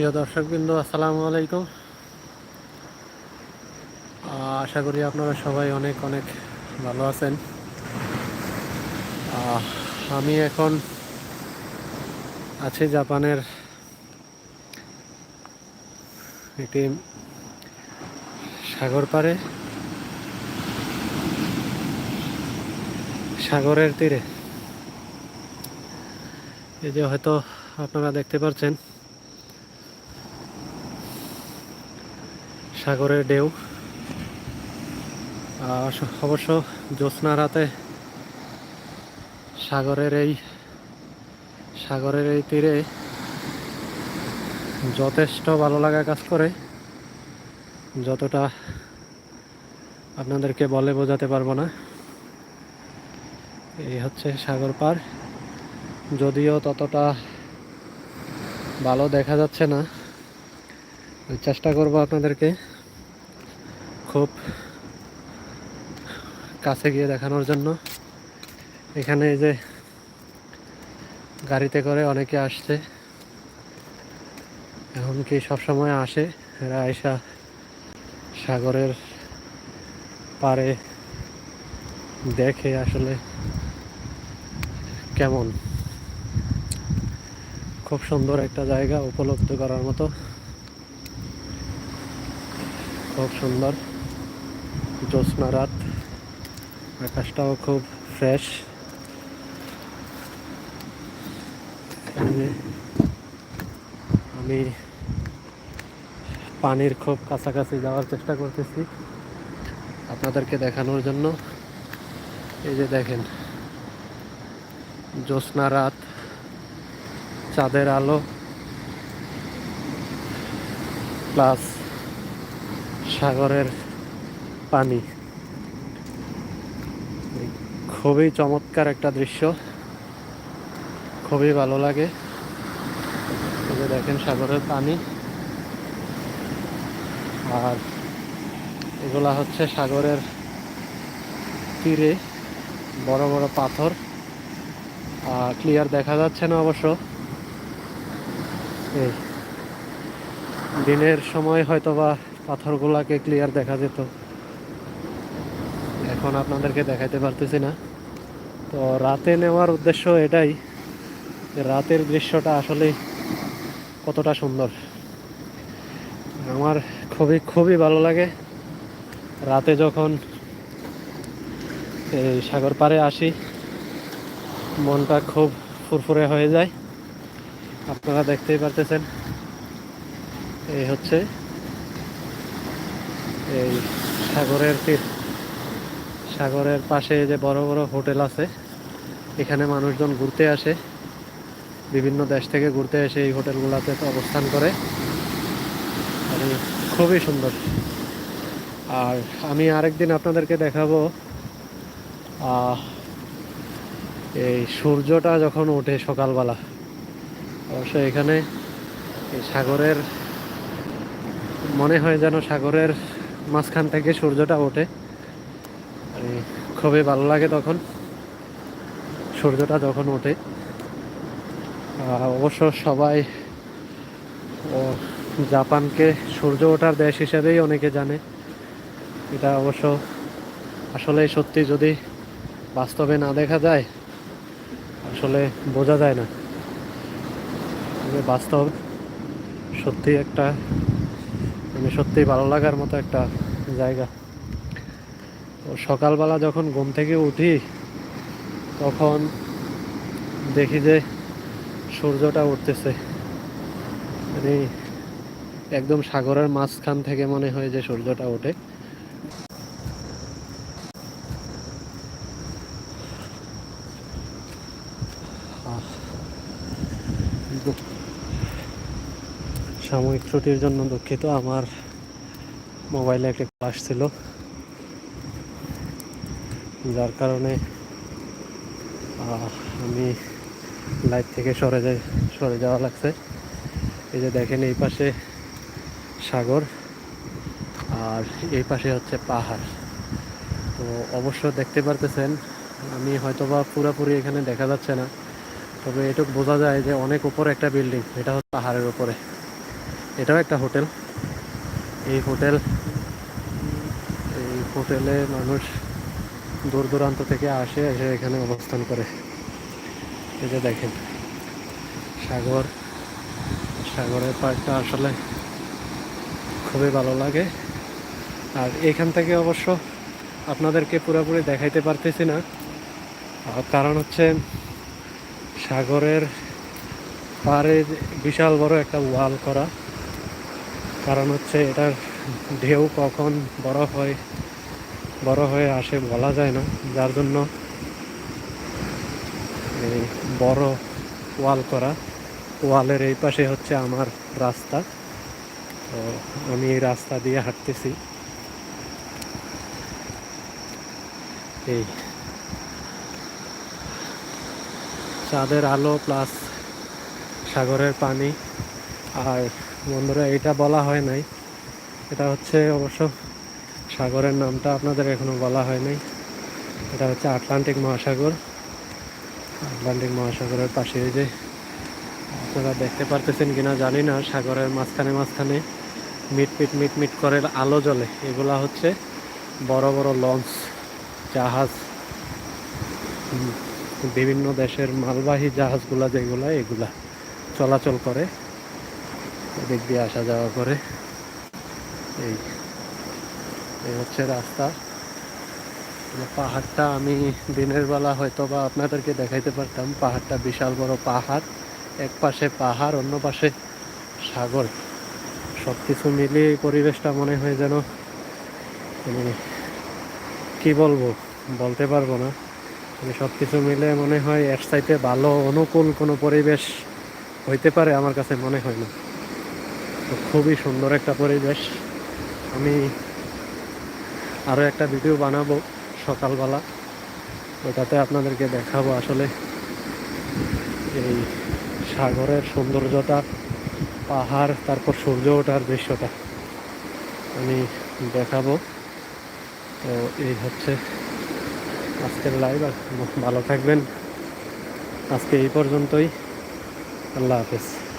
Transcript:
প্রিয় দর্শকবৃন্দ, আসসালামু আলাইকুম। আশা করি আপনারা সবাই অনেক অনেক ভালো আছেন। আমি এখন আছি জাপানের একটি সাগর পাড়ে। সাগরের তীরে। এই যে হয়তো আপনারা দেখতে পাচ্ছেন সাগরের ঢেউ। অবশ্য জ্যোৎস্না রাতে সাগরের এই সাগরের এই তীরে যথেষ্ট ভালো লাগা কাজ করে। যতটা আপনাদেরকে বলে বোঝাতে পারব না। এই হচ্ছে সাগর পার। যদিও ততটা ভালো দেখা যাচ্ছে না। চেষ্টা করব আপনাদেরকে। খুব কাছে গিয়ে দেখানোর জন্য। এখানে এই যে গাড়িতে করে অনেকে আসছে। এখন কি সবসময় আসে, এরা আয়সা সাগরের পারে দেখে আসলে কেমন। খুব সুন্দর একটা জায়গা উপলব্ধ করার মতো। খুব সুন্দর। জ্যোৎস্না রাত। আকাশটাও খুব ফ্রেশ আমি পানির খুব কাছাকাছি যাওয়ার চেষ্টা করতেছি আপনাদেরকে দেখানোর জন্য। এই যে দেখেন, জ্যোৎস্না রাত, চাঁদের আলো প্লাস সাগরের পানি। খুবই চমৎকার একটা দৃশ্য। খুবই ভালো লাগে। দেখেন সাগরের পানি। আর এগুলা হচ্ছে সাগরের তীরে বড় বড় পাথর। ক্লিয়ার দেখা যাচ্ছে না অবশ্য। এই দিনের সময় হয়তো বা পাথরগুলাকে ক্লিয়ার দেখা যেত। এখন আপনাদেরকে দেখাইতে পারতেছি না। তো রাতে নেওয়ার উদ্দেশ্য এটাই যে রাতের দৃশ্যটা আসলে কতটা সুন্দর। আমার খুবই খুবই ভালো লাগে। রাতে যখন এই সাগর পাড়ে আসি, মনটা খুব ফুরফুরে হয়ে যায়। আপনারা দেখতেই পারতেছেন। এই হচ্ছে এই সাগরের তীর। সাগরের পাশে যে বড় বড় হোটেল আছে, এখানে মানুষজন ঘুরতে আসে। বিভিন্ন দেশ থেকে ঘুরতে এসে এই হোটেলগুলোতে অবস্থান করে। আর খুবই সুন্দর। আর আমি আরেকদিন আপনাদেরকে দেখাবো এই সূর্যটা যখন ওঠে সকালবেলা, অবশ্য এখানে এই সাগরের, মনে হয় যেন সাগরের মাঝখান থেকে সূর্যটা ওঠে। খুবই ভালো লাগে তখন। সূর্যটা যখন ওঠে। অবশ্য সবাই জাপানকে সূর্য ওঠার দেশ হিসেবেই অনেকে জানে। এটা অবশ্য আসলে সত্যি যদি বাস্তবে না দেখা যায়, আসলে বোঝা যায় না। বাস্তব সত্যি একটা মানে সত্যি ভালো লাগার মতো একটা জায়গা। তো সকালবেলা যখন ঘুম থেকে উঠি, তখন দেখি যে সূর্যটা উঠতেছে। মানে একদম সাগরের মাঝখান থেকে মনে হয় যে সূর্যটা ওঠে। সাময়িক ছুটির জন্য দুঃখিত, আমার মোবাইলে একটা ক্লাস ছিল। যার কারণে আমি লাইভ থেকে সরে যাই, সরে যাওয়া লাগছে। এই যে দেখেন, এই পাশে সাগর, আর এই পাশে হচ্ছে পাহাড়। তো অবশ্য দেখতে পারতেছেন, আমি হয়তোবা পুরোপুরি এখানে দেখা যাচ্ছে না, তবে এটুকু বোঝা যায় যে অনেক উপরে একটা বিল্ডিং, এটা হচ্ছে পাহাড়ের উপরে। এটাও একটা হোটেল। এই হোটেল, এই হোটেলে মানুষ দূর দূরান্ত থেকে আসে, এসে এখানে অবস্থান করে। এই যে দেখেন, সাগর। সাগরের পাড়টা আসলে খুবই ভালো লাগে। আর এখান থেকে অবশ্য আপনাদেরকে পুরোপুরি দেখাইতে পারতেছি না। কারণ হচ্ছে সাগরের পাড়ে বিশাল বড় একটা ওয়াল করা। কারণ হচ্ছে এটার ঢেউ কখন বড় হয় বড় হয়ে আসে বলা যায় না। যার জন্য এই বড় ওয়াল করা, ওয়ালের এই পাশে হচ্ছে আমার রাস্তা। তো আমি এই রাস্তা দিয়ে হাঁটতেছি। এই চাঁদের আলো প্লাস সাগরের পানি। আর বন্ধুরা এটা বলা হয় নাই। এটা হচ্ছে অবশ্য সাগরের নামটা আপনাদের এখনও বলা হয় নাই। এটা হচ্ছে আটলান্টিক মহাসাগর। আটলান্টিক মহাসাগরের পাশে যে আপনারা দেখতে পারতেছেন কিনা জানি না, সাগরের মাঝখানে মাঝখানে মিট মিট মিট মিট করে আলো জ্বলে। এগুলা হচ্ছে বড় বড় লঞ্চ, জাহাজ বিভিন্ন দেশের মালবাহী জাহাজগুলা যেগুলা, এগুলা চলাচল করে। এদিক দিয়ে আসা যাওয়া করে। এই এই হচ্ছে রাস্তা। পাহাড়টা আমি দিনের বেলা হয়তো বা আপনাদেরকে দেখাইতে পারতাম। পাহাড়টা বিশাল বড় পাহাড়। এক পাশে পাহাড়, অন্য পাশে সাগর। সব কিছু মিলিয়ে এই পরিবেশটা মনে হয় যেন মানে কি বলব? বলতে পারব না। মানে সব কিছু মিলে মনে হয় এক সাইডে ভালো, অনুকূল কোনো পরিবেশ হইতে পারে আমার কাছে মনে হয় না। তো খুবই সুন্দর একটা পরিবেশ। আমি আরও একটা ভিডিও বানাবো সকালবেলা। ওটাতে আপনাদেরকে দেখাবো আসলে এই সাগরের সৌন্দর্যটা, পাহাড়, তারপর সূর্য ওঠার দৃশ্যটা আমি দেখাবো। তো এই হচ্ছে আজকের লাইভ ভালো থাকবেন। আজকে এই পর্যন্তই। আল্লাহ হাফেজ।